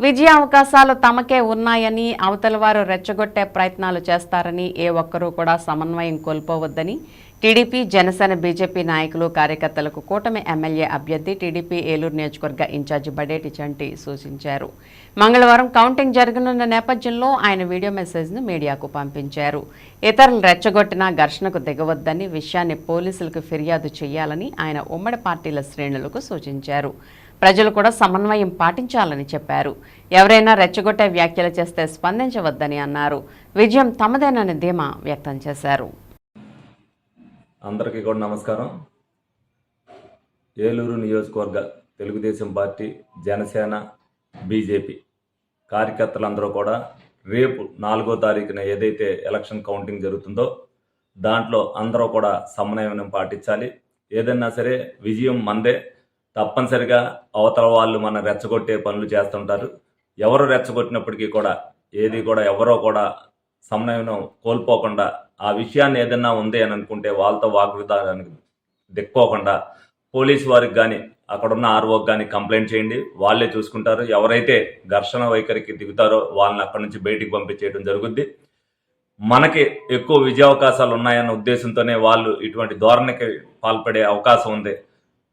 విజయ అవకాశాలు తమకే ఉన్నాయని అవతల వారు రెచ్చగొట్టే ప్రయత్నాలు చేస్తారని ఏ ఒక్కరూ కూడా సమన్వయం కోల్పోవద్దని టీడీపీ జనసేన బీజేపీ నాయకులు కార్యకర్తలకు కూటమి ఎమ్మెల్యే అభ్యర్థి టీడీపీ ఏలూరు నియోజకవర్గ ఇన్ఛార్జి బడేటి చంటి సూచించారు. మంగళవారం కౌంటింగ్ జరగనున్న నేపథ్యంలో ఆయన వీడియో మెసేజ్ను మీడియాకు పంపించారు. ఇతరులు రెచ్చగొట్టిన ఘర్షణకు దిగవద్దని విషయాన్ని పోలీసులకు ఫిర్యాదు చేయాలని ఆయన ఉమ్మడి పార్టీల శ్రేణులకు సూచించారు. ప్రజలు కూడా సమన్వయం పాటించాలని చెప్పారు. ఎవరైనా రెచ్చగొట్టే వ్యాఖ్యలు చేస్తే స్పందించవద్దని అన్నారు. విజయం తమదేనని ధీమా వ్యక్తం చేశారు. అందరికీ కూడా నమస్కారం. ఏలూరు నియోజకవర్గ తెలుగుదేశం పార్టీ జనసేన బీజేపీ కార్యకర్తలందరూ కూడా రేపు నాలుగో తారీఖున ఏదైతే ఎలక్షన్ కౌంటింగ్ జరుగుతుందో దాంట్లో అందరూ కూడా సమన్వయం పాటించాలి. ఏదన్నా సరే విజయం మందే. తప్పనిసరిగా అవతల వాళ్ళు మన రెచ్చగొట్టే పనులు చేస్తుంటారు. ఎవరు రెచ్చగొట్టినప్పటికీ కూడా ఏది కూడా ఎవరో కూడా సమన్వయం కోల్పోకుండా ఆ విషయాన్ని ఏదన్నా ఉంది అని అనుకుంటే వాళ్ళతో వాగ్విధానానికి దిక్కోకుండా పోలీస్ వారికి కానీ అక్కడున్న ఆర్ఓకి కానీ కంప్లైంట్ చేయండి. వాళ్ళే చూసుకుంటారు. ఎవరైతే ఘర్షణ వైఖరికి దిగుతారో వాళ్ళని అక్కడి నుంచి బయటికి పంపించేయడం జరుగుద్ది. మనకి ఎక్కువ విజయావకాశాలు ఉన్నాయన్న ఉద్దేశంతోనే వాళ్ళు ఇటువంటి ధోరణికి పాల్పడే అవకాశం ఉంది.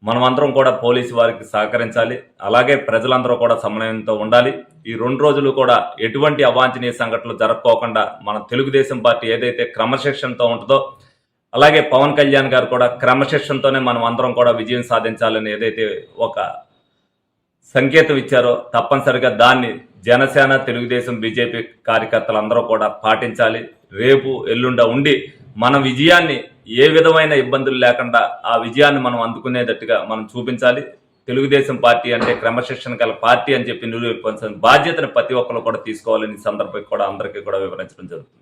మనమందరం కూడా పోలీసు వారికి సహకరించాలి. అలాగే ప్రజలందరూ కూడా సమన్వయంతో ఉండాలి. ఈ రెండు రోజులు కూడా ఎటువంటి అవాంఛనీయ సంఘటనలు జరగకోకుండా మన తెలుగుదేశం పార్టీ ఏదైతే క్రమశిక్షణతో ఉంటుందో అలాగే పవన్ కళ్యాణ్ గారు కూడా క్రమశిక్షణతోనే మనం అందరం కూడా విజయం సాధించాలని ఏదైతే ఒక సంకేతం ఇచ్చారో తప్పనిసరిగా దాన్ని జనసేన తెలుగుదేశం బీజేపీ కార్యకర్తలు అందరూ కూడా పాటించాలి. రేపు ఎల్లుండ ఉండి మన విజయాన్ని ఏ విధమైన ఇబ్బందులు లేకుండా ఆ విజయాన్ని మనం అందుకునేటట్టుగా మనం చూపించాలి. తెలుగుదేశం పార్టీ అంటే క్రమశిక్షణ గల పార్టీ అని చెప్పి నిరూపించాల్సిన బాధ్యతను ప్రతి ఒక్కరు కూడా తీసుకోవాలని సందర్భం కూడా అందరికీ కూడా వివరించడం జరుగుతుంది.